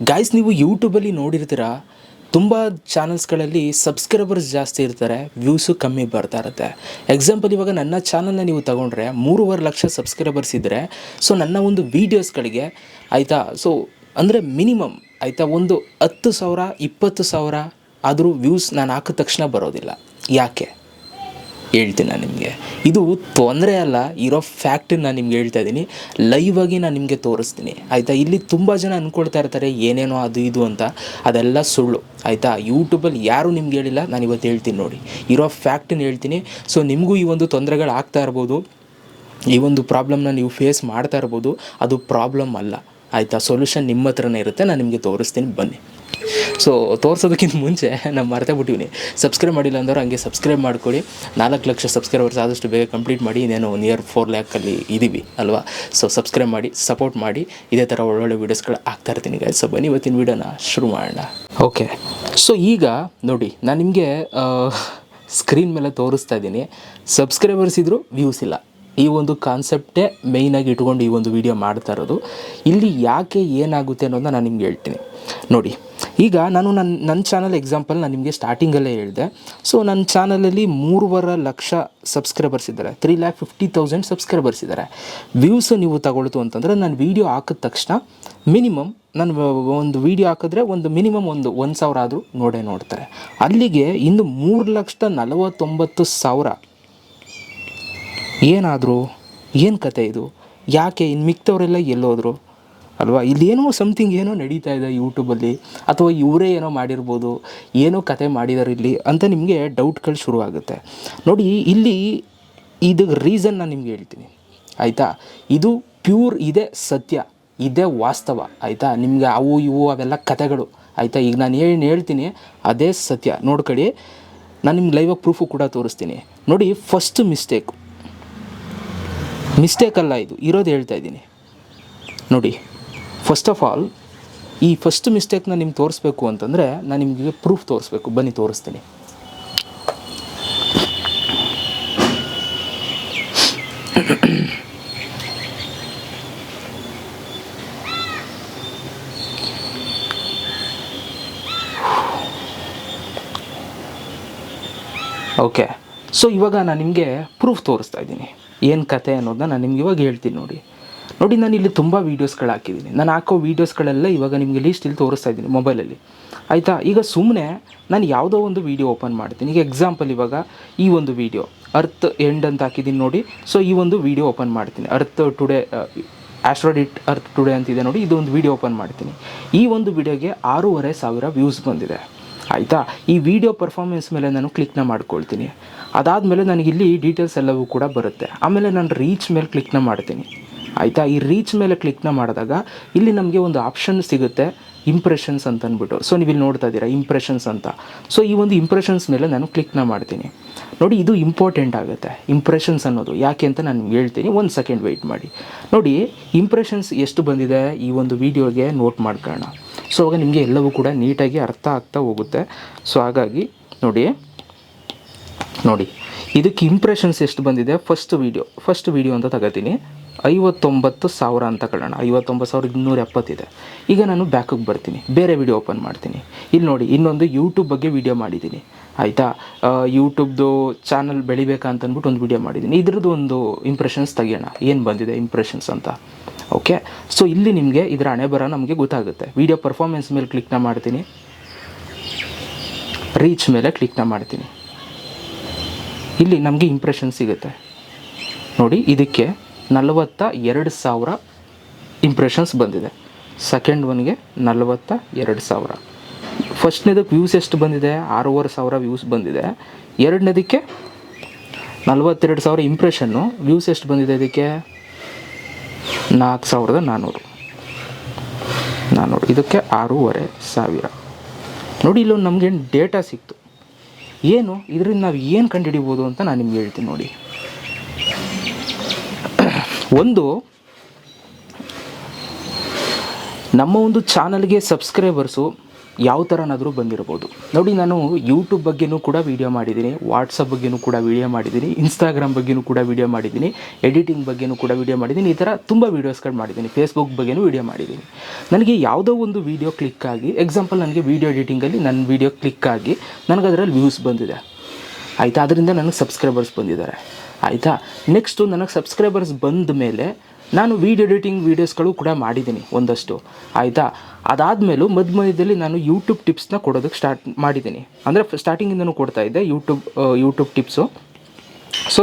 Guys ನೀವು ಯೂಟ್ಯೂಬಲ್ಲಿ ನೋಡಿರ್ತೀರ, ತುಂಬ ಚಾನಲ್ಸ್ಗಳಲ್ಲಿ ಸಬ್ಸ್ಕ್ರೈಬರ್ಸ್ ಜಾಸ್ತಿ ಇರ್ತಾರೆ ವ್ಯೂಸು ಕಮ್ಮಿ ಬರ್ತಾ ಇರುತ್ತೆ. ಎಕ್ಸಾಂಪಲ್ ಇವಾಗ ನನ್ನ ಚಾನಲ್ನ ನೀವು ತಗೊಂಡ್ರೆ ಮೂರುವರೆ ಲಕ್ಷ ಸಬ್ಸ್ಕ್ರೈಬರ್ಸ್ ಇದ್ದರೆ ಸೊ ನನ್ನ ಒಂದು ವೀಡಿಯೋಸ್ಗಳಿಗೆ ಆಯಿತಾ ಸೊ ಅಂದರೆ ಮಿನಿಮಮ್ ಆಯಿತಾ, ಒಂದು ಹತ್ತು ಸಾವಿರ, ಇಪ್ಪತ್ತು ಸಾವಿರ ಆದರೂ ವ್ಯೂಸ್ ನಾನು ಹಾಕಿದ ತಕ್ಷಣ ಬರೋದಿಲ್ಲ. ಯಾಕೆ? ಹೇಳ್ತೀನಿ ನಾನು ನಿಮಗೆ. ಇದು ತೊಂದರೆ ಅಲ್ಲ, ಇರೋ ಫ್ಯಾಕ್ಟನ್ನ ನಾನು ನಿಮ್ಗೆ ಹೇಳ್ತಾ ಇದ್ದೀನಿ. ಲೈವ್ ಆಗಿ ನಾನು ನಿಮಗೆ ತೋರಿಸ್ತೀನಿ. ಆಯಿತಾ? ಇಲ್ಲಿ ತುಂಬ ಜನ ಅಂದ್ಕೊಳ್ತಾ ಇರ್ತಾರೆ, ಏನೇನೋ ಅದು ಇದು ಅಂತ. ಅದೆಲ್ಲ ಸುಳ್ಳು. ಆಯಿತಾ? ಯೂಟ್ಯೂಬಲ್ಲಿ ಯಾರೂ ನಿಮ್ಗೆ ಹೇಳಿಲ್ಲ, ನಾನು ಇವತ್ತು ಹೇಳ್ತೀನಿ ನೋಡಿ. ಇರೋ ಫ್ಯಾಕ್ಟನ್ನ ಹೇಳ್ತೀನಿ. ಸೊ ನಿಮಗೂ ಈ ಒಂದು ತೊಂದರೆಗಳು ಆಗ್ತಾ ಇರ್ಬೋದು. ಈ ಒಂದು ಪ್ರಾಬ್ಲಮ್ನ ನೀವು ಫೇಸ್ ಮಾಡ್ತಾ ಇರ್ಬೋದು. ಅದು ಪ್ರಾಬ್ಲಮ್ ಅಲ್ಲ. ಆಯಿತಾ? ಸೊಲ್ಯೂಷನ್ ನಿಮ್ಮ ಹತ್ರನೇ ಇರುತ್ತೆ. ನಾನು ನಿಮಗೆ ತೋರಿಸ್ತೀನಿ. ಬನ್ನಿ. ಸೊ ತೋರ್ಸೋದಕ್ಕಿಂತ ಮುಂಚೆ ನಾನು ಮರೆತೇ ಬಿಟ್ಟಿವಿನಿ. ಸಬ್ಸ್ಕ್ರೈಬ್ ಮಾಡಿಲ್ಲ ಅಂದ್ರೆ ಹಂಗೆ ಸಬ್ಸ್ಕ್ರೈಬ್ ಮಾಡ್ಕೊಳ್ಳಿ ನಾಲ್ಕು ಲಕ್ಷ ಸಬ್ಸ್ಕ್ರೈಬರ್ಸ್ ಆದಷ್ಟು ಬೇಗ ಕಂಪ್ಲೀಟ್ ಮಾಡಿ ಇನ್ನೇನು ನಿಯರ್ ಫೋರ್ ಲ್ಯಾಕಲ್ಲಿ ಇದ್ದೀವಿ ಅಲ್ವಾ? ಸೊ ಸಬ್ಸ್ಕ್ರೈಬ್ ಮಾಡಿ ಸಪೋರ್ಟ್ ಮಾಡಿ ಇದೇ ಥರ ಒಳ್ಳೊಳ್ಳೆ ವೀಡಿಯೋಸ್ಗಳು ಆಗ್ತಾ ಇರ್ತೀನಿ ಗಾಯ್ಸ್ ಸೊ ಬನ್ನಿ ಇವತ್ತಿನ ವೀಡಿಯೋನ ಶುರು ಮಾಡೋಣ. ಓಕೆ ಸೊ ಈಗ ನೋಡಿ ನಾನು ನಿಮಗೆ ಸ್ಕ್ರೀನ್ ಮೇಲೆ ತೋರಿಸ್ತಾ ಇದ್ದೀನಿ. ಸಬ್ಸ್ಕ್ರೈಬರ್ಸ್ ಇದ್ದರೂ ವ್ಯೂಸ್ ಇಲ್ಲ. ಈ ಒಂದು ಕಾನ್ಸೆಪ್ಟೇ ಮೇಯ್ನಾಗಿ ಇಟ್ಕೊಂಡು ಈ ಒಂದು ವಿಡಿಯೋ ಮಾಡ್ತಾ ಇರೋದು. ಇಲ್ಲಿ ಯಾಕೆ ಏನಾಗುತ್ತೆ ಅನ್ನೋದನ್ನ ನಾನು ನಿಮ್ಗೆ ಹೇಳ್ತೀನಿ. ನೋಡಿ ಈಗ ನಾನು ನನ್ನ ನನ್ನ ಚಾನಲ್ ಎಕ್ಸಾಂಪಲ್ ನಾನು ನಿಮಗೆ ಸ್ಟಾರ್ಟಿಂಗಲ್ಲೇ ಹೇಳಿದೆ. ಸೊ ನನ್ನ ಚಾನಲಲ್ಲಿ ಮೂರುವರೆ ಲಕ್ಷ ಸಬ್ಸ್ಕ್ರೈಬರ್ಸ್ ಇದ್ದಾರೆ. Three lakh fifty thousand subscribers ಇದ್ದಾರೆ. ವ್ಯೂಸ್ ನೀವು ತಗೊಳ್ತು ಅಂತಂದರೆ ನಾನು ವೀಡಿಯೋ ಹಾಕಿದ ತಕ್ಷಣ ಮಿನಿಮಮ್ ನಾನು ಒಂದು ವೀಡಿಯೋ ಹಾಕಿದ್ರೆ ಒಂದು ಮಿನಿಮಮ್ ಒಂದು ಒಂದು ಸಾವಿರ ಆದರೂ ನೋಡೇ ನೋಡ್ತಾರೆ. ಅಲ್ಲಿಗೆ ಇನ್ನು ಮೂರು ಲಕ್ಷದ ನಲವತ್ತೊಂಬತ್ತು ಸಾವಿರ ಏನಾದರೂ, ಏನು ಕತೆ ಇದು? ಯಾಕೆ ಇನ್ನು ಮಿಕ್ತವರೆಲ್ಲ ಎಲ್ಲೋದ್ರು? ಅಲ್ವಾ? ಇಲ್ಲೇನೋ ಸಮಥಿಂಗ್ ಏನೋ ನಡೀತಾ ಇದೆ ಯೂಟ್ಯೂಬಲ್ಲಿ ಅಥವಾ ಇವರೇ ಏನೋ ಮಾಡಿರ್ಬೋದು, ಏನೋ ಕತೆ ಮಾಡಿದಾರೆ ಇಲ್ಲಿ ಅಂತ ನಿಮಗೆ ಡೌಟ್ಗಳು ಶುರುವಾಗುತ್ತೆ. ನೋಡಿ, ಇಲ್ಲಿ ಇದು ರೀಸನ್ ನಾನು ನಿಮ್ಗೆ ಹೇಳ್ತೀನಿ. ಆಯಿತಾ? ಇದು ಪ್ಯೂರ್ ಇದೆ ಸತ್ಯ, ಇದೇ ವಾಸ್ತವ, ಆಯಿತಾ? ನಿಮಗೆ ಅವು ಇವು ಅವೆಲ್ಲ ಕತೆಗಳು ಆಯಿತಾ? ಈಗ ನಾನು ಏನು ಹೇಳ್ತೀನಿ, ಅದೇ ಸತ್ಯ. ನೋಡ್ಕೊಳ್ಳಿ ನಾನು ನಿಮ್ಗೆ ಲೈವಾಗಿ ಪ್ರೂಫು ಕೂಡ ತೋರಿಸ್ತೀನಿ. ನೋಡಿ ಫಸ್ಟ್ ಮಿಸ್ಟೇಕ್ ಮಿಸ್ಟೇಕಲ್ಲ ಇದು, ಇರೋದು ಹೇಳ್ತಾ ಇದ್ದೀನಿ. ನೋಡಿ. ಫಸ್ಟ್ ಆಫ್ ಆಲ್ ಈ ಫಸ್ಟ್ ಮಿಸ್ಟೇಕ್ನ ನಿಮ್ಗೆ ತೋರಿಸ್ಬೇಕು ಅಂತಂದರೆ ನಾನು ನಿಮಗೆ ಪ್ರೂಫ್ ತೋರಿಸ್ಬೇಕು. ಬನ್ನಿ, ತೋರಿಸ್ತೀನಿ. ಓಕೆ ಸೊ ಇವಾಗ ನಾನು ನಿಮಗೆ ಪ್ರೂಫ್ ತೋರಿಸ್ತಾ ಇದ್ದೀನಿ. ಏನು ಕತೆ ಅನ್ನೋದನ್ನ ನಾನು ನಿಮ್ಗೆ ಇವಾಗ ಹೇಳ್ತೀನಿ ನೋಡಿ. ನೋಡಿ, ನಾನು ಇಲ್ಲಿ ತುಂಬ ವೀಡಿಯೋಸ್ಗಳು ಹಾಕಿದ್ದೀನಿ ನಾನು ಹಾಕೋ ವೀಡಿಯೋಸ್ಗಳೆಲ್ಲ ಇವಾಗ ನಿಮಗೆ ಲೀಸ್ಟ್ ಇಲ್ಲಿ ತೋರಿಸ್ತಾ ಇದ್ದೀನಿ ಮೊಬೈಲಲ್ಲಿ ಆಯಿತಾ? ಈಗ ಸುಮ್ಮನೆ ನಾನು ಯಾವುದೋ ಒಂದು ವೀಡಿಯೋ ಓಪನ್ ಮಾಡ್ತೀನಿ. ಈಗ ಎಕ್ಸಾಂಪಲ್ ಇವಾಗ ಈ ಒಂದು ವೀಡಿಯೋ ಅರ್ತ್ ಎಂಡ್ ಅಂತ ಹಾಕಿದ್ದೀನಿ ನೋಡಿ. ಸೊ ಈ ಒಂದು ವೀಡಿಯೋ ಓಪನ್ ಮಾಡ್ತೀನಿ. ಅರ್ತ್ ಟುಡೇ ಆಸ್ಟ್ರೋಡಿಟ್ ಅರ್ತ್ ಟುಡೇ ಅಂತಿದೆ ನೋಡಿ ಇದು ಒಂದು ವೀಡಿಯೋ ಓಪನ್ ಮಾಡ್ತೀನಿ. ಈ ಒಂದು ವೀಡಿಯೋಗೆ ಆರೂವರೆ ಸಾವಿರ ವ್ಯೂಸ್ ಬಂದಿದೆ. ಆಯಿತಾ? ಈ ವಿಡಿಯೋ ಪರ್ಫಾರ್ಮೆನ್ಸ್ ಮೇಲೆ ನಾನು ಕ್ಲಿಕ್ನ ಮಾಡ್ಕೊಳ್ತೀನಿ. ಅದಾದಮೇಲೆ ನನಗಿಲ್ಲಿ ಡೀಟೇಲ್ಸ್ ಎಲ್ಲವೂ ಕೂಡ ಬರುತ್ತೆ. ಆಮೇಲೆ ನಾನು ರೀಚ್ ಮೇಲೆ ಕ್ಲಿಕ್ನ ಮಾಡ್ತೀನಿ. ಆಯಿತಾ? ಈ ರೀಚ್ ಮೇಲೆ ಕ್ಲಿಕ್ನ ಮಾಡಿದಾಗ ಇಲ್ಲಿ ನಮಗೆ ಒಂದು ಆಪ್ಷನ್ ಸಿಗುತ್ತೆ ಇಂಪ್ರೆಷನ್ಸ್ ಅಂತ ಅಂದ್ಬಿಟ್ಟು ಸೊ ನೀವು ಇಲ್ಲಿ ನೋಡ್ತಾ ಇದ್ದೀರಾ ಇಂಪ್ರೆಷನ್ಸ್ ಅಂತ. ಸೊ ಈ ಒಂದು ಇಂಪ್ರೆಷನ್ಸ್ ಮೇಲೆ ನಾನು ಕ್ಲಿಕ್ನ ಮಾಡ್ತೀನಿ. ನೋಡಿ, ಇದು ಇಂಪಾರ್ಟೆಂಟ್ ಆಗುತ್ತೆ ಇಂಪ್ರೆಷನ್ಸ್ ಅನ್ನೋದು. ಯಾಕೆ ಅಂತ ನಾನು ಹೇಳ್ತೀನಿ. ಒಂದು ಸೆಕೆಂಡ್ ವೆಯ್ಟ್ ಮಾಡಿ. ನೋಡಿ ಇಂಪ್ರೆಷನ್ಸ್ ಎಷ್ಟು ಬಂದಿದೆ ಈ ಒಂದು ವಿಡಿಯೋಗೆ ನೋಟ್ ಮಾಡ್ಕೋಣ ಸೊ ಆಗ ನಿಮಗೆ ಎಲ್ಲವೂ ಕೂಡ ನೀಟಾಗಿ ಅರ್ಥ ಆಗ್ತಾ ಹೋಗುತ್ತೆ. ಸೊ ಹಾಗಾಗಿ ನೋಡಿ ನೋಡಿ, ಇದಕ್ಕೆ ಇಂಪ್ರೆಷನ್ಸ್ ಎಷ್ಟು ಬಂದಿದೆ? ಫಸ್ಟ್ ವೀಡಿಯೋ ಫಸ್ಟ್ ವೀಡಿಯೋ ಅಂತ ತಗೋತೀನಿ. ಐವತ್ತೊಂಬತ್ತು ಸಾವಿರ ಅಂತ ಕಳೋಣ. ಐವತ್ತೊಂಬತ್ತು ಸಾವಿರದ ಇನ್ನೂರ ಎಪ್ಪತ್ತಿದೆ. ಈಗ ನಾನು ಬ್ಯಾಕಿಗೆ ಬರ್ತೀನಿ. ಬೇರೆ ವಿಡಿಯೋ ಓಪನ್ ಮಾಡ್ತೀನಿ. ಇಲ್ಲಿ ನೋಡಿ, ಇನ್ನೊಂದು ಯೂಟ್ಯೂಬ್ ಬಗ್ಗೆ ವಿಡಿಯೋ ಮಾಡಿದ್ದೀನಿ. ಆಯಿತಾ? ಯೂಟ್ಯೂಬ್ದು ಚಾನಲ್ ಬೆಳಿಬೇಕಾ ಅಂತ ಅಂದ್ಬಿಟ್ಟು ಒಂದು ವೀಡಿಯೋ ಮಾಡಿದ್ದೀನಿ. ಇದ್ರದ್ದು ಒಂದು ಇಂಪ್ರೆಷನ್ಸ್ ತೆಗಿಯೋಣ. ಏನು ಬಂದಿದೆ ಇಂಪ್ರೆಷನ್ಸ್ ಅಂತ? ಓಕೆ ಸೊ ಇಲ್ಲಿ ನಿಮಗೆ ಇದರ ಹಣೆ ಬರ ನಮಗೆ ಗೊತ್ತಾಗುತ್ತೆ. ವೀಡಿಯೋ ಪರ್ಫಾರ್ಮೆನ್ಸ್ ಮೇಲೆ ಕ್ಲಿಕ್ನ ಮಾಡ್ತೀನಿ. ರೀಚ್ ಮೇಲೆ ಕ್ಲಿಕ್ನ ಮಾಡ್ತೀನಿ. ಇಲ್ಲಿ ನಮಗೆ ಇಂಪ್ರೆಷನ್ ಸಿಗುತ್ತೆ. ನೋಡಿ, ಇದಕ್ಕೆ ನಲವತ್ತ ಎರಡು ಸಾವಿರ ಇಂಪ್ರೆಷನ್ಸ್ ಬಂದಿದೆ. ಸೆಕೆಂಡ್ ಒನ್ಗೆ ನಲವತ್ತ ಎರಡು ಸಾವಿರ. ಫಸ್ಟ್ನೇದಕ್ಕೆ ವ್ಯೂಸ್ ಎಷ್ಟು ಬಂದಿದೆ? ಆರೂವರೆ ಸಾವಿರ ವ್ಯೂಸ್ ಬಂದಿದೆ. ಎರಡನೇದಕ್ಕೆ ನಲವತ್ತೆರಡು ಸಾವಿರ ಇಂಪ್ರೆಷನ್ನು ವ್ಯೂಸ್ ಎಷ್ಟು ಬಂದಿದೆ ಇದಕ್ಕೆ? ನಾಲ್ಕು ಸಾವಿರದ ನಾನ್ನೂರು ನಾನ್ನೂರು ಇದಕ್ಕೆ ಆರೂವರೆ ಸಾವಿರ. ನೋಡಿ, ಇಲ್ಲೊಂದು ನಮಗೇನು ಡೇಟಾ ಸಿಕ್ತು. ಏನು? ಇದರಿಂದ ನಾವು ಏನು ಕಂಡುಹಿಡಿಬೋದು ಅಂತ ನಾನು ನಿಮ್ಗೆ ಹೇಳ್ತೀನಿ ನೋಡಿ. ಒಂದು, ನಮ್ಮ ಒಂದು ಚಾನಲ್ಗೆ ಸಬ್ಸ್ಕ್ರೈಬರ್ಸು ಯಾವ ಥರನಾದರೂ ಬಂದಿರ್ಬೋದು. ನೋಡಿ, ನಾನು ಯೂಟ್ಯೂಬ್ ಬಗ್ಗೆನೂ ಕೂಡ ವೀಡಿಯೋ ಮಾಡಿದ್ದೀನಿ ವಾಟ್ಸಪ್ ಬಗ್ಗೆನೂ ಕೂಡ ವೀಡಿಯೋ ಮಾಡಿದ್ದೀನಿ ಇನ್ಸ್ಟಾಗ್ರಾಮ್ ಬಗ್ಗೆನೂ ಕೂಡ ವೀಡಿಯೋ ಮಾಡಿದ್ದೀನಿ ಎಡಿಟಿಂಗ್ ಬಗ್ಗೆನೂ ಕೂಡ ವೀಡಿಯೋ ಮಾಡಿದ್ದೀನಿ, ಈ ಥರ ತುಂಬ ವೀಡಿಯೋಸ್ಗಳು ಮಾಡಿದ್ದೀನಿ ಫೇಸ್ಬುಕ್ ಬಗ್ಗೆನೂ ವೀಡಿಯೋ ಮಾಡಿದ್ದೀನಿ. ನನಗೆ ಯಾವುದೋ ಒಂದು ವೀಡಿಯೋ ಕ್ಲಿಕ್ ಆಗಿ ಎಕ್ಸಾಂಪಲ್ ನನಗೆ ವೀಡಿಯೋ ಎಡಿಟಿಂಗಲ್ಲಿ ನನ್ನ ವೀಡಿಯೋ ಕ್ಲಿಕ್ ಆಗಿ ನನಗೆ ಅದರಲ್ಲಿ ವ್ಯೂಸ್ ಬಂದಿದೆ. ಆಯಿತಾ? ಅದರಿಂದ ನನಗೆ ಸಬ್ಸ್ಕ್ರೈಬರ್ಸ್ ಬಂದಿದ್ದಾರೆ. ಆಯಿತಾ? ನೆಕ್ಸ್ಟು ನನಗೆ ಸಬ್ಸ್ಕ್ರೈಬರ್ಸ್ ಬಂದ ಮೇಲೆ ನಾನು ವೀಡಿಯೋ ಎಡಿಟಿಂಗ್ ವೀಡಿಯೋಸ್ಗಳು ಕೂಡ ಮಾಡಿದ್ದೀನಿ ಒಂದಷ್ಟು. ಆಯಿತಾ? ಅದಾದಮೇಲೂ ಮಧ್ಯ ಮಧ್ಯದಲ್ಲಿ ನಾನು ಯೂಟ್ಯೂಬ್ ಟಿಪ್ಸ್ನ ಕೊಡೋದಕ್ಕೆ ಸ್ಟಾರ್ಟ್ ಮಾಡಿದ್ದೀನಿ ಅಂದರೆ ಸ್ಟಾರ್ಟಿಂಗಿಂದನೂ ಕೊಡ್ತಾ ಇದ್ದೆ ಯೂಟ್ಯೂಬ್ ಯೂಟ್ಯೂಬ್ ಟಿಪ್ಸು ಸೊ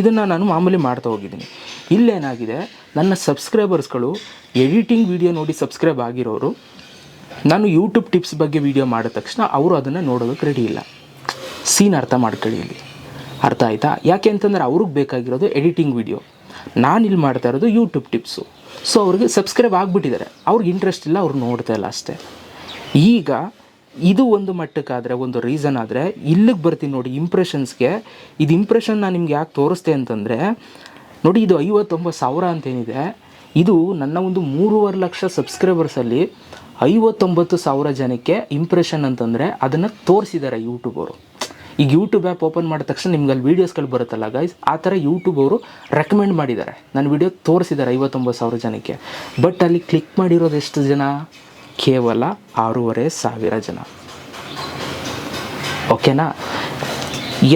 ಇದನ್ನು ನಾನು ಮಾಮೂಲಿ ಮಾಡ್ತಾ ಹೋಗಿದ್ದೀನಿ ಇಲ್ಲೇನಾಗಿದೆ, ನನ್ನ ಸಬ್ಸ್ಕ್ರೈಬರ್ಸ್ಗಳು ಎಡಿಟಿಂಗ್ ವಿಡಿಯೋ ನೋಡಿ ಸಬ್ಸ್ಕ್ರೈಬ್ ಆಗಿರೋರು, ನಾನು ಯೂಟ್ಯೂಬ್ ಟಿಪ್ಸ್ ಬಗ್ಗೆ ವೀಡಿಯೋ ಮಾಡಿದ ತಕ್ಷಣ ಅವರು ಅದನ್ನು ನೋಡೋದಕ್ಕೆ ರೆಡಿ ಇಲ್ಲ. ಸೀನ್ ಅರ್ಥ ಮಾಡ್ಕೊಳ್ಳಿ ಇಲ್ಲಿ. ಅರ್ಥ ಆಯಿತಾ? ಯಾಕೆ ಅಂತಂದರೆ ಅವ್ರಿಗೆ ಬೇಕಾಗಿರೋದು ಎಡಿಟಿಂಗ್ ವಿಡಿಯೋ ನಾನು ಇಲ್ಲಿ ಮಾಡ್ತಾ ಇರೋದು ಯೂಟ್ಯೂಬ್ ಟಿಪ್ಸು ಸೊ ಅವ್ರಿಗೆ ಸಬ್ಸ್ಕ್ರೈಬ್ ಆಗಿಬಿಟ್ಟಿದ್ದಾರೆ. ಅವ್ರಿಗೆ ಇಂಟ್ರೆಸ್ಟ್ ಇಲ್ಲ, ಅವ್ರು ನೋಡ್ತಾ ಇಲ್ಲ ಅಷ್ಟೇ. ಈಗ ಇದು ಒಂದು ಮಟ್ಟಕ್ಕಾದರೆ, ಒಂದು ರೀಸನ್ ಆದರೆ, ಇಲ್ಲಿಗೆ ಬರ್ತೀನಿ ನೋಡಿ ಇಂಪ್ರೆಷನ್ಸ್ಗೆ ಇದು ಇಂಪ್ರೆಷನ್ ನಾನು ನಿಮ್ಗೆ ಯಾಕೆ ತೋರಿಸ್ತೆ ಅಂತಂದರೆ, ನೋಡಿ ಇದು ಐವತ್ತೊಂಬತ್ತು ಸಾವಿರ ಅಂತೇನಿದೆ. ಇದು ನನ್ನ ಒಂದು ಮೂರುವರೆ ಲಕ್ಷ ಸಬ್ಸ್ಕ್ರೈಬರ್ಸಲ್ಲಿ ಐವತ್ತೊಂಬತ್ತು ಸಾವಿರ ಜನಕ್ಕೆ ಇಂಪ್ರೆಷನ್ ಅಂತಂದರೆ ಅದನ್ನು ತೋರಿಸಿದ್ದಾರೆ ಯೂಟ್ಯೂಬರು ಈಗ ಯೂಟ್ಯೂಬ್ ಆ್ಯಪ್ ಓಪನ್ ಮಾಡಿದ ತಕ್ಷಣ ನಿಮ್ಗೆ ಅಲ್ಲಿ ವೀಡಿಯೋಸ್ಗಳು ಬರುತ್ತಲ್ಲ ಗೈಸ್ ಆ ಥರ ಯೂಟ್ಯೂಬ್ ಅವರು ರೆಕಮೆಂಡ್ ಮಾಡಿದ್ದಾರೆ. ನನ್ನ ವಿಡಿಯೋ ತೋರಿಸಿದ್ದಾರೆ ಐವತ್ತೊಂಬತ್ತು ಸಾವಿರ ಜನಕ್ಕೆ. ಬಟ್ ಅಲ್ಲಿ ಕ್ಲಿಕ್ ಮಾಡಿರೋದು ಎಷ್ಟು ಜನ? ಕೇವಲ ಆರೂವರೆ ಸಾವಿರ ಜನ. ಓಕೆನಾ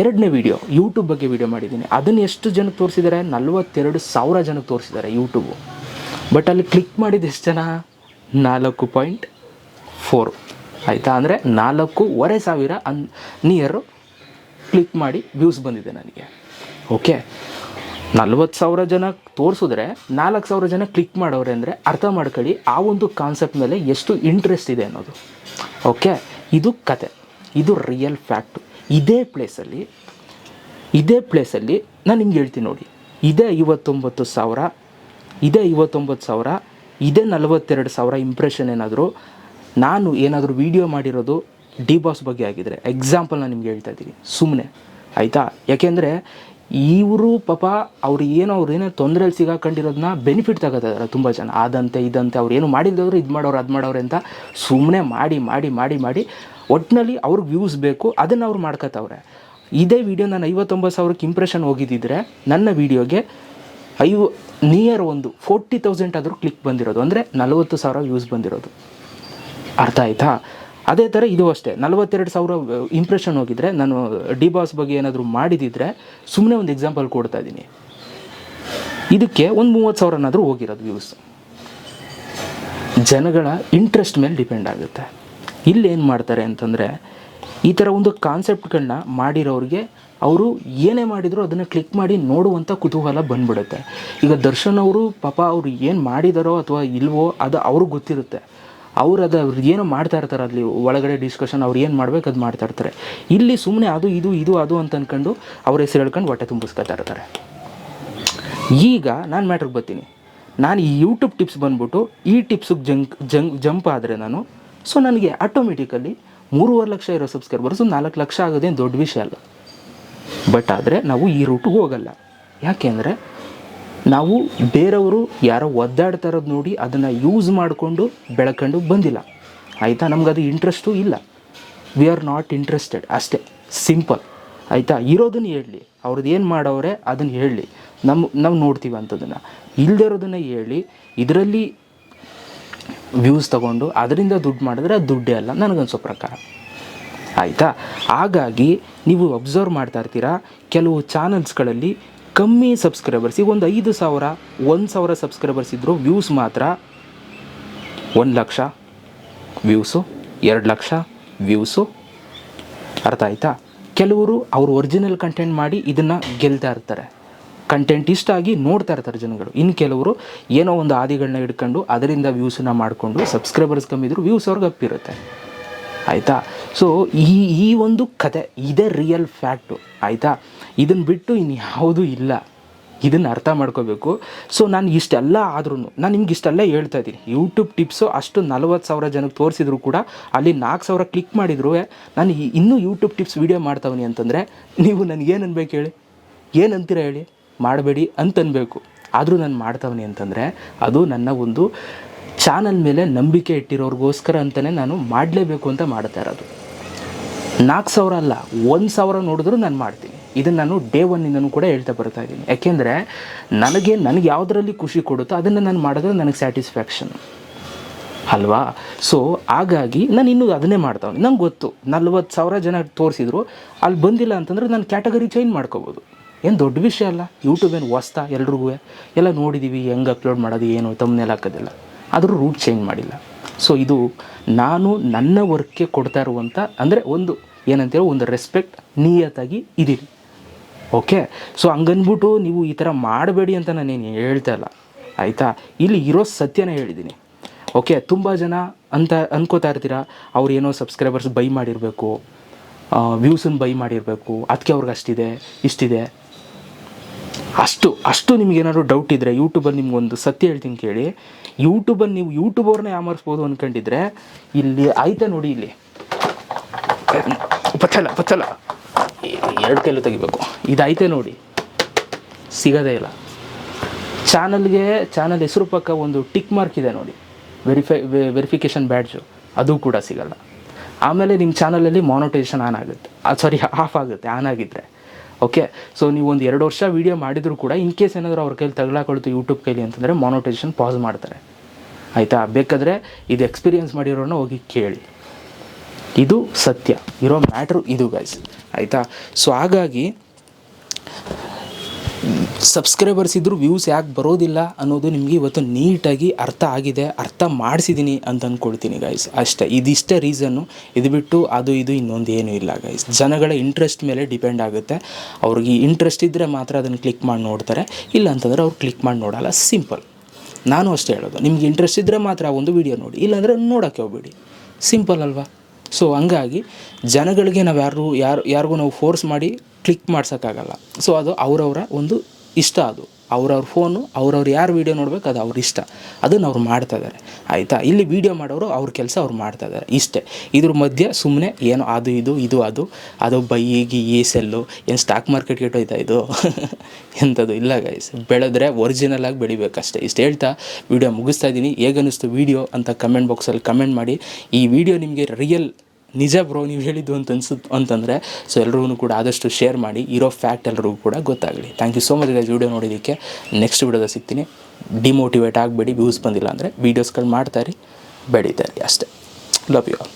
ಎರಡನೇ ವಿಡಿಯೋ ಯೂಟ್ಯೂಬ್ ಬಗ್ಗೆ ವಿಡಿಯೋ ಮಾಡಿದ್ದೀನಿ. ಅದನ್ನು ಎಷ್ಟು ಜನಕ್ಕೆ ತೋರಿಸಿದ್ದಾರೆ? ನಲ್ವತ್ತೆರಡು ಸಾವಿರ ಜನಕ್ಕೆ ತೋರಿಸಿದ್ದಾರೆ ಯೂಟ್ಯೂಬು ಬಟ್ ಅಲ್ಲಿ ಕ್ಲಿಕ್ ಮಾಡಿದ ಎಷ್ಟು ಜನ? ನಾಲ್ಕು ಪಾಯಿಂಟ್ ಫೋರು. ಆಯಿತಾ? ಅಂದರೆ ನಾಲ್ಕೂವರೆ ಸಾವಿರ ಅನ್ ನಿಯರು ಕ್ಲಿಕ್ ಮಾಡಿ ವ್ಯೂಸ್ ಬಂದಿದೆ ನನಗೆ. ಓಕೆ? ನಲ್ವತ್ತು ಸಾವಿರ ಜನ ತೋರಿಸಿದ್ರೆ, ನಾಲ್ಕು ಸಾವಿರ ಜನ ಕ್ಲಿಕ್ ಮಾಡೋರೆ ಅಂದರೆ ಅರ್ಥ ಮಾಡ್ಕೊಳ್ಳಿ, ಆ ಒಂದು ಕಾನ್ಸೆಪ್ಟ್ ಮೇಲೆ ಎಷ್ಟು ಇಂಟ್ರೆಸ್ಟ್ ಇದೆ ಅನ್ನೋದು. ಓಕೆ? ಇದು ಕತೆ. ಇದು ರಿಯಲ್ ಫ್ಯಾಕ್ಟು ಇದೇ ಪ್ಲೇಸಲ್ಲಿ ಇದೇ ಪ್ಲೇಸಲ್ಲಿ ನಾನು ನಿಮ್ಗೆ ಹೇಳ್ತೀನಿ ನೋಡಿ. ಇದೇ ಐವತ್ತೊಂಬತ್ತು ಸಾವಿರ, ಇದೇ ಐವತ್ತೊಂಬತ್ತು ಸಾವಿರ, ಇದೇ ನಲವತ್ತೆರಡು ಸಾವಿರ ಇಂಪ್ರೆಷನ್ ಏನಾದರೂ, ನಾನು ಏನಾದರೂ ವೀಡಿಯೋ ಮಾಡಿರೋದು ಡಿ ಬಾಸ್ ಬಗ್ಗೆ ಆಗಿದ್ರೆ ಎಕ್ಸಾಂಪಲ್ ನಾನು ನಿಮ್ಗೆ ಹೇಳ್ತಾ ಇದ್ದೀನಿ. ಸುಮ್ಮನೆ ಆಯಿತಾ? ಯಾಕೆಂದರೆ ಇವರು ಪಾಪ ಅವ್ರು ಏನು ಅವ್ರು ಏನೋ ತೊಂದರೆಯಲ್ಲಿ ಸಿಗಾಕೊಂಡಿರೋದನ್ನ ಬೆನಿಫಿಟ್ ತಗೋತಿದ್ದಾರೆ ತುಂಬ ಜನ. ಅದಂತೆ ಇದಂತೆ, ಅವ್ರು ಏನು ಮಾಡಿಲ್ಲದವ್ರು ಇದು ಮಾಡೋರು, ಅದು ಮಾಡೋರು ಅಂತ ಸುಮ್ಮನೆ ಮಾಡಿ ಮಾಡಿ ಮಾಡಿ ಮಾಡಿ ಒಟ್ಟಿನಲ್ಲಿ ಅವ್ರಿಗೆ ವ್ಯೂಸ್ ಬೇಕು, ಅದನ್ನು ಅವ್ರು ಮಾಡ್ಕೋತವ್ರೆ. ಇದೇ ವಿಡಿಯೋ ನಾನು ಐವತ್ತೊಂಬತ್ತು ಸಾವಿರಕ್ಕೆ ಇಂಪ್ರೆಷನ್ ಹೋಗಿದ್ದಿದ್ರೆ ನನ್ನ ವಿಡಿಯೋಗೆ ಐವ ನಿಯರ್ ಒಂದು ಫೋರ್ಟಿ ತೌಸಂಡ್ ಆದರೂ ಕ್ಲಿಕ್ ಬಂದಿರೋದು. ಅಂದರೆ ನಲವತ್ತು ಸಾವಿರ ವ್ಯೂಸ್ ಬಂದಿರೋದು. ಅರ್ಥ ಆಯ್ತಾ? ಅದೇ ಥರ ಇದು ಅಷ್ಟೇ. ನಲವತ್ತೆರಡು ಸಾವಿರ ಇಂಪ್ರೆಷನ್ ಹೋಗಿದ್ರೆ ನಾನು ಡಿ ಬಾಸ್ ಬಗ್ಗೆ ಏನಾದರೂ ಮಾಡಿದಿದ್ರೆ ಸುಮ್ಮನೆ ಒಂದು ಎಕ್ಸಾಂಪಲ್ ಕೊಡ್ತಾ ಇದ್ದೀನಿ. ಇದಕ್ಕೆ ಒಂದು ಮೂವತ್ತು ಸಾವಿರನಾದರೂ ಹೋಗಿರೋದು ವ್ಯೂಸ್ ಜನಗಳ ಇಂಟ್ರೆಸ್ಟ್ ಮೇಲೆ ಡಿಪೆಂಡ್ ಆಗುತ್ತೆ. ಇಲ್ಲಿ ಏನು ಮಾಡ್ತಾರೆ ಅಂತಂದರೆ ಈ ಥರ ಒಂದು ಕಾನ್ಸೆಪ್ಟ್ಗಳನ್ನ ಮಾಡಿರೋರಿಗೆ ಅವರು ಏನೇ ಮಾಡಿದರೂ ಅದನ್ನು ಕ್ಲಿಕ್ ಮಾಡಿ ನೋಡುವಂಥ ಕುತೂಹಲ ಬಂದ್ಬಿಡುತ್ತೆ. ಈಗ ದರ್ಶನ್ ಅವರು ಪಾಪ ಅವರು ಏನು ಮಾಡಿದಾರೋ ಅಥವಾ ಇಲ್ವೋ ಅದು ಅವ್ರಿಗೆ ಗೊತ್ತಿರುತ್ತೆ. ಅವ್ರು ಅದು ಅವ್ರು ಏನು ಮಾಡ್ತಾ ಇರ್ತಾರೆ ಅಲ್ಲಿ ಒಳಗಡೆ ಡಿಸ್ಕಷನ್ ಅವ್ರು ಏನು ಮಾಡ್ಬೇಕು ಅದು ಮಾಡ್ತಾ ಇರ್ತಾರೆ. ಇಲ್ಲಿ ಸುಮ್ಮನೆ ಅದು ಇದು ಇದು ಅದು ಅಂತ ಅಂದ್ಕೊಂಡು ಅವ್ರ ಹೆಸರು ಹೇಳ್ಕೊಂಡು ಹೊಟ್ಟೆ ತುಂಬಿಸ್ಕೊತಾ ಇರ್ತಾರೆ. ಈಗ ನಾನು ಮ್ಯಾಟ್ರಿಗೆ ಬರ್ತೀನಿ. ನಾನು ಈ ಯೂಟ್ಯೂಬ್ ಟಿಪ್ಸ್ ಬಂದ್ಬಿಟ್ಟು ಈ ಟಿಪ್ಸಿಗೆ ಜಂಕ್ ಜಂಕ್ ಜಂಪ್ ಆದರೆ ನಾನು ಸೊ ನನಗೆ ಆಟೋಮೆಟಿಕಲಿ ಮೂರುವರೆ ಲಕ್ಷ ಇರೋ ಸಬ್ಸ್ಕ್ರೈಬರ್ಸು ನಾಲ್ಕು ಲಕ್ಷ ಆಗೋದೇನು ದೊಡ್ಡ ವಿಷಯ ಅಲ್ಲ. ಬಟ್ ಆದರೆ ನಾವು ಈ ರೂಟಿಗೆ ಹೋಗಲ್ಲ. ಯಾಕೆಂದರೆ ನಾವು ಬೇರೆಯವರು ಯಾರೋ ಒದ್ದಾಡ್ತಾ ಇರೋದು ನೋಡಿ ಅದನ್ನು ಯೂಸ್ ಮಾಡಿಕೊಂಡು ಬೆಳ್ಕೊಂಡು ಬಂದಿಲ್ಲ. ಆಯಿತಾ? ನಮ್ಗೆ ಅದು ಇಂಟ್ರೆಸ್ಟು ಇಲ್ಲ. ವಿ ಆರ್ ನಾಟ್ ಇಂಟ್ರೆಸ್ಟೆಡ್ ಅಷ್ಟೇ. ಸಿಂಪಲ್ ಆಯಿತಾ? ಇರೋದನ್ನು ಹೇಳಲಿ ಅವ್ರದ್ದು ಏನು ಮಾಡೋರೆ ಅದನ್ನು ಹೇಳಲಿ ನಮ್ಮ ನಾವು ನೋಡ್ತೀವಿ ಅಂಥದ್ದನ್ನು ಇಲ್ದಿರೋದನ್ನು ಹೇಳಿ. ಇದರಲ್ಲಿ ವ್ಯೂಸ್ ತಗೊಂಡು ಅದರಿಂದ ದುಡ್ಡು ಮಾಡಿದ್ರೆ ಅದು ದುಡ್ಡೇ ಅಲ್ಲ. ನನಗನ್ಸೋ ಪ್ರಕಾರ. ಆಯಿತಾ? ಹಾಗಾಗಿ ನೀವು ಅಬ್ಸರ್ವ್ ಮಾಡ್ತಾ ಇರ್ತೀರಾ? ಕೆಲವು ಚಾನಲ್ಸ್ಗಳಲ್ಲಿ ಕಮ್ಮಿ ಸಬ್ಸ್ಕ್ರೈಬರ್ಸ್ ಈಗ ಒಂದು ಐದು ಸಾವಿರ, ಒಂದು ಸಾವಿರ ಸಬ್ಸ್ಕ್ರೈಬರ್ಸ್ ಇದ್ದರೂ ವ್ಯೂಸ್ ಮಾತ್ರ ಒಂದು ಲಕ್ಷ ವ್ಯೂಸು ಎರಡು ಲಕ್ಷ ವ್ಯೂಸು ಅರ್ಥ ಆಯ್ತಾ? ಕೆಲವರು ಅವರು ಒರಿಜಿನಲ್ ಕಂಟೆಂಟ್ ಮಾಡಿ ಇದನ್ನು ಗೆಲ್ತಾ ಇರ್ತಾರೆ. ಕಂಟೆಂಟ್ ಇಷ್ಟ ಆಗಿ ನೋಡ್ತಾ ಇರ್ತಾರೆ ಜನಗಳು. ಇನ್ನು ಕೆಲವರು ಏನೋ ಒಂದು ಆದಿಗಳನ್ನ ಹಿಡ್ಕೊಂಡು ಅದರಿಂದ ವ್ಯೂಸನ್ನ ಮಾಡಿಕೊಂಡು ಸಬ್ಸ್ಕ್ರೈಬರ್ಸ್ ಕಮ್ಮಿ ಇದ್ದರೂ ವ್ಯೂಸ್ ಅವ್ರಿಗೆ ಅಪ್ಪಿರುತ್ತೆ ಆಯಿತಾ? ಸೊ ಈ ಈ ಒಂದು ಕತೆ, ಇದೇ ರಿಯಲ್ ಫ್ಯಾಕ್ಟು ಆಯಿತಾ? ಇದನ್ನು ಬಿಟ್ಟು ಇನ್ಯಾವುದೂ ಇಲ್ಲ. ಇದನ್ನು ಅರ್ಥ ಮಾಡ್ಕೋಬೇಕು. ಸೊ ನಾನು ಇಷ್ಟೆಲ್ಲ ಆದ್ರೂ ನಾನು ನಿಮ್ಗೆ ಇಷ್ಟೆಲ್ಲ ಹೇಳ್ತಾ ಇದ್ದೀನಿ. ಯೂಟ್ಯೂಬ್ ಟಿಪ್ಸು ಅಷ್ಟು ನಲ್ವತ್ತು ಸಾವಿರ ಜನಕ್ಕೆ ತೋರಿಸಿದ್ರು ಕೂಡ ಅಲ್ಲಿ ನಾಲ್ಕು ಸಾವಿರ ಕ್ಲಿಕ್ ಮಾಡಿದ್ರು, ನಾನು ಇನ್ನೂ ಯೂಟ್ಯೂಬ್ ಟಿಪ್ಸ್ ವೀಡಿಯೋ ಮಾಡ್ತಾವನಿ ಅಂತಂದರೆ, ನೀವು ನನಗೇನು ಅನ್ಬೇಕು ಹೇಳಿ? ಏನು ಅಂತೀರ ಹೇಳಿ? ಮಾಡಬೇಡಿ ಅಂತನ್ಬೇಕು ಆದರೂ ನಾನು ಮಾಡ್ತಾವನಿ ಅಂತಂದರೆ, ಅದು ನನ್ನ ಒಂದು ಚಾನಲ್ ಮೇಲೆ ನಂಬಿಕೆ ಇಟ್ಟಿರೋರಿಗೋಸ್ಕರ ಅಂತಲೇ ನಾನು ಮಾಡಲೇಬೇಕು ಅಂತ ಮಾಡ್ತಾ ಇರೋದು. ನಾಲ್ಕು ಸಾವಿರ ಅಲ್ಲ, ಒಂದು ಸಾವಿರ ನೋಡಿದ್ರು ನಾನು ಮಾಡ್ತೀನಿ. ಇದನ್ನು ನಾನು ಡೇ ಒನ್ನಿಂದನೂ ಕೂಡ ಹೇಳ್ತಾ ಬರ್ತಾ ಇದ್ದೀನಿ. ಯಾಕೆಂದರೆ ನನಗೆ ನನಗೆ ಯಾವುದರಲ್ಲಿ ಖುಷಿ ಕೊಡುತ್ತೋ ಅದನ್ನು ನಾನು ಮಾಡಿದ್ರೆ ನನಗೆ ಸ್ಯಾಟಿಸ್ಫ್ಯಾಕ್ಷನ್ ಅಲ್ವಾ? ಸೊ ಹಾಗಾಗಿ ನಾನು ಇನ್ನೂ ಅದನ್ನೇ ಮಾಡ್ತಾವೆ ನಂಗೆ ಗೊತ್ತು, ನಲ್ವತ್ತು ಸಾವಿರ ಜನ ತೋರಿಸಿದ್ರು, ಅಲ್ಲಿ ಬಂದಿಲ್ಲ ಅಂತಂದ್ರೆ ನಾನು ಕ್ಯಾಟಗರಿ ಚೇಂಜ್ ಮಾಡ್ಕೋಬೋದು. ಏನು ದೊಡ್ಡ ವಿಷಯ ಅಲ್ಲ. ಯೂಟ್ಯೂಬ್ ಏನು ಹೊಸ್ತಾ ಎಲ್ರಿಗೂ? ಎಲ್ಲ ನೋಡಿದ್ದೀವಿ ಹೆಂಗೆ ಅಪ್ಲೋಡ್ ಮಾಡೋದು, ಏನು ತಮ್ಮನೆಲ್ಲ ಹಾಕೋದಿಲ್ಲ. ಆದರೂ ರೂಟ್ ಚೇಂಜ್ ಮಾಡಿಲ್ಲ. ಸೊ ಇದು ನಾನು ನನ್ನ ವರ್ಕ್ಗೆ ಕೊಡ್ತಾ ಇರುವಂಥ ಅಂದರೆ ಒಂದು ಏನಂತೇಳಿ ಒಂದು ರೆಸ್ಪೆಕ್ಟ್ ನಿಯತ್ತಾಗಿ ಇದೀನಿ ಓಕೆ ಸೊ ಹಂಗನ್ಬಿಟ್ಟು ನೀವು ಈ ಥರ ಮಾಡಬೇಡಿ ಅಂತ ನಾನೇನು ಹೇಳ್ತಾ ಇಲ್ಲ. ಆಯಿತಾ? ಇಲ್ಲಿ ಇರೋ ಸತ್ಯನ ಹೇಳಿದ್ದೀನಿ ಓಕೆ ತುಂಬ ಜನ ಅಂತ ಅಂದ್ಕೋತಾ ಇರ್ತೀರಾ, ಅವ್ರು ಏನೋ ಸಬ್ಸ್ಕ್ರೈಬರ್ಸ್ ಬೈ ಮಾಡಿರಬೇಕು ವ್ಯೂಸನ್ನು ಬೈ ಮಾಡಿರಬೇಕು ಅದಕ್ಕೆ ಅವ್ರಿಗೆ ಅಷ್ಟಿದೆ, ಇಷ್ಟಿದೆ. ಅಷ್ಟು ಅಷ್ಟು ನಿಮಗೇನಾದ್ರು ಡೌಟ್ ಇದ್ದರೆ ಯೂಟ್ಯೂಬಲ್ಲಿ ನಿಮ್ಗೊಂದು ಸತ್ಯ ಹೇಳ್ತೀನಿ ಕೇಳಿ. ಯೂಟ್ಯೂಬಲ್ಲಿ ನೀವು ಯೂಟ್ಯೂಬರ್ನೇ ಯಾಮರ್ಸ್ಬೋದು ಅಂದ್ಕೊಂಡಿದ್ರೆ ಇಲ್ಲಿ, ಆಯ್ತಾ ನೋಡಿ ಇಲ್ಲಿ. ಪಚ್ಚಲ್ಲ ಪಚ್ಚಲ ಎರಡು ಕೈಲು ತೆಗಿಬೇಕು. ಇದೈತೆ ನೋಡಿ. ಸಿಗೋದೇ ಇಲ್ಲ. ಚಾನಲ್ಗೆ, ಚಾನಲ್ ಹೆಸರು ಪಕ್ಕ ಒಂದು ಟಿಕ್ ಮಾರ್ಕ್ ಇದೆ ನೋಡಿ. ವೆರಿಫೈ ವೆರಿಫಿಕೇಷನ್ ಬ್ಯಾಡ್ಜು ಅದು ಕೂಡ ಸಿಗಲ್ಲ. ಆಮೇಲೆ ನಿಮ್ಮ ಚಾನಲಲ್ಲಿ ಮಾನಿಟೈಸೇಷನ್ ಆನ್ ಆಗುತ್ತೆ. ಸಾರಿ ಆಫ್ ಆಗುತ್ತೆ ಆನ್ ಆಗಿದ್ದರೆ ಓಕೆ ಸೊ ನೀವು ಒಂದು ಎರಡು ವರ್ಷ ವೀಡಿಯೋ ಮಾಡಿದರೂ ಕೂಡ ಇನ್ ಕೇಸ್ ಏನಾದರೂ ಅವ್ರ ಕೈಲಿ ತಗಲಾಕೊಳ್ತು ಯೂಟ್ಯೂಬ್ ಕೈಲಿ ಅಂತಂದರೆ ಮಾನಿಟೈಸೇಷನ್ ಪಾಸ್ ಮಾಡ್ತಾರೆ. ಆಯಿತಾ? ಬೇಕಾದರೆ ಇದು ಎಕ್ಸ್ಪೀರಿಯನ್ಸ್ ಮಾಡಿರೋನ ಹೋಗಿ ಕೇಳಿ. ಇದು ಸತ್ಯ. ಇರೋ ಮ್ಯಾಟ್ರು ಇದು ಗೈಸ್ ಆಯಿತಾ? ಸೊ ಹಾಗಾಗಿ ಸಬ್ಸ್ಕ್ರೈಬರ್ಸ್ ಇದ್ದರೂ ವ್ಯೂಸ್ ಯಾಕೆ ಬರೋದಿಲ್ಲ ಅನ್ನೋದು ನಿಮಗೆ ಇವತ್ತು ನೀಟಾಗಿ ಅರ್ಥ ಆಗಿದೆ, ಅರ್ಥ ಮಾಡಿಸಿದ್ದೀನಿ ಅಂತ ಅಂದ್ಕೊಳ್ತೀನಿ ಗೈಸ್ ಅಷ್ಟೇ, ಇದಿಷ್ಟೇ ರೀಸನ್ನು ಇದು ಬಿಟ್ಟು ಅದು ಇದು ಇನ್ನೊಂದು ಏನೂ ಇಲ್ಲ ಗೈಸ್ ಜನಗಳ ಇಂಟ್ರೆಸ್ಟ್ ಮೇಲೆ ಡಿಪೆಂಡ್ ಆಗುತ್ತೆ. ಅವ್ರಿಗೆ ಇಂಟ್ರೆಸ್ಟ್ ಇದ್ದರೆ ಮಾತ್ರ ಅದನ್ನು ಕ್ಲಿಕ್ ಮಾಡಿ ನೋಡ್ತಾರೆ. ಇಲ್ಲ ಅಂತಂದರೆ ಅವ್ರು ಕ್ಲಿಕ್ ಮಾಡಿ ನೋಡೋಲ್ಲ. ಸಿಂಪಲ್ ನಾನು ಅಷ್ಟೇ ಹೇಳೋದು. ನಿಮ್ಗೆ ಇಂಟ್ರೆಸ್ಟ್ ಇದ್ದರೆ ಮಾತ್ರ ಒಂದು ವೀಡಿಯೋ ನೋಡಿ. ಇಲ್ಲಾಂದರೆ ನೋಡೋಕ್ಕೆ ಹೋಗ್ಬೇಡಿ. ಸಿಂಪಲ್ ಅಲ್ವಾ? ಸೊ ಹಂಗಾಗಿ ಜನಗಳಿಗೆ ನಾವು ಯಾರು ಯಾರು, ಯಾರಿಗೂ ನಾವು ಫೋರ್ಸ್ ಮಾಡಿ ಕ್ಲಿಕ್ ಮಾಡ್ಸೋಕ್ಕಾಗಲ್ಲ. ಸೊ ಅದು ಅವರವರ ಒಂದು ಇಷ್ಟ ಅದು. ಅವ್ರವ್ರ ಫೋನು, ಅವ್ರವ್ರು ಯಾರು ವೀಡಿಯೋ ನೋಡಬೇಕು, ಅದು ಅವ್ರ ಇಷ್ಟ. ಅದನ್ನು ಅವ್ರು ಮಾಡ್ತಾ ಇದ್ದಾರೆ ಆಯಿತಾ? ಇಲ್ಲಿ ವೀಡಿಯೋ ಮಾಡೋರು ಅವ್ರ ಕೆಲಸ ಅವ್ರು ಮಾಡ್ತಾ ಇದ್ದಾರೆ ಇಷ್ಟೇ. ಇದ್ರ ಮಧ್ಯೆ ಸುಮ್ಮನೆ ಏನೋ ಅದು ಇದು ಇದು ಅದು. ಅದು ಬೈ ಗಿ ಈ ಸೆಲ್ಲು, ಏನು ಸ್ಟಾಕ್ ಮಾರ್ಕೆಟ್ ಹೋಯ್ತಾ ಇದು ಎಂಥದ್ದು ಇಲ್ಲ ಗೈಸ್ ಬೆಳೆದ್ರೆ ಒರಿಜಿನಲ್ ಆಗಿ ಬೆಳಿಬೇಕಷ್ಟೇ. ಇಷ್ಟು ಹೇಳ್ತಾ ವೀಡಿಯೋ ಮುಗಿಸ್ತಾ ಇದ್ದೀನಿ. ಹೇಗನ್ನಿಸ್ತು ವೀಡಿಯೋ ಅಂತ ಕಮೆಂಟ್ ಬಾಕ್ಸಲ್ಲಿ ಕಮೆಂಟ್ ಮಾಡಿ. ಈ ವಿಡಿಯೋ ನಿಮಗೆ ರಿಯಲ್ ನಿಜ ಬ್ರೋ, ನೀವು ಹೇಳಿದ್ದು ಅಂತ ಅನ್ಸುತ್ತೆ ಅಂತಂದರೆ ಸೊ ಎಲ್ಲರೂ ಕೂಡ ಆದಷ್ಟು ಶೇರ್ ಮಾಡಿ, ಇರೋ ಫ್ಯಾಕ್ಟ್ ಎಲ್ಲರಿಗೂ ಕೂಡ ಗೊತ್ತಾಗಲಿ. Thank you so much guys video ನೋಡಿದ್ದಕ್ಕೆ ನೆಕ್ಸ್ಟ್ ವೀಡಿಯೋದ ಸಿಗ್ತೀನಿ. ಡಿಮೋಟಿವೇಟ್ ಆಗಬೇಡಿ ವ್ಯೂಸ್ ಬಂದಿಲ್ಲ ಅಂದರೆ ವೀಡಿಯೋಸ್ಗಳು ಮಾಡ್ತಾಯಿರಿ ಬೆಳೀತಾರೆ ಅಷ್ಟೇ. Love you all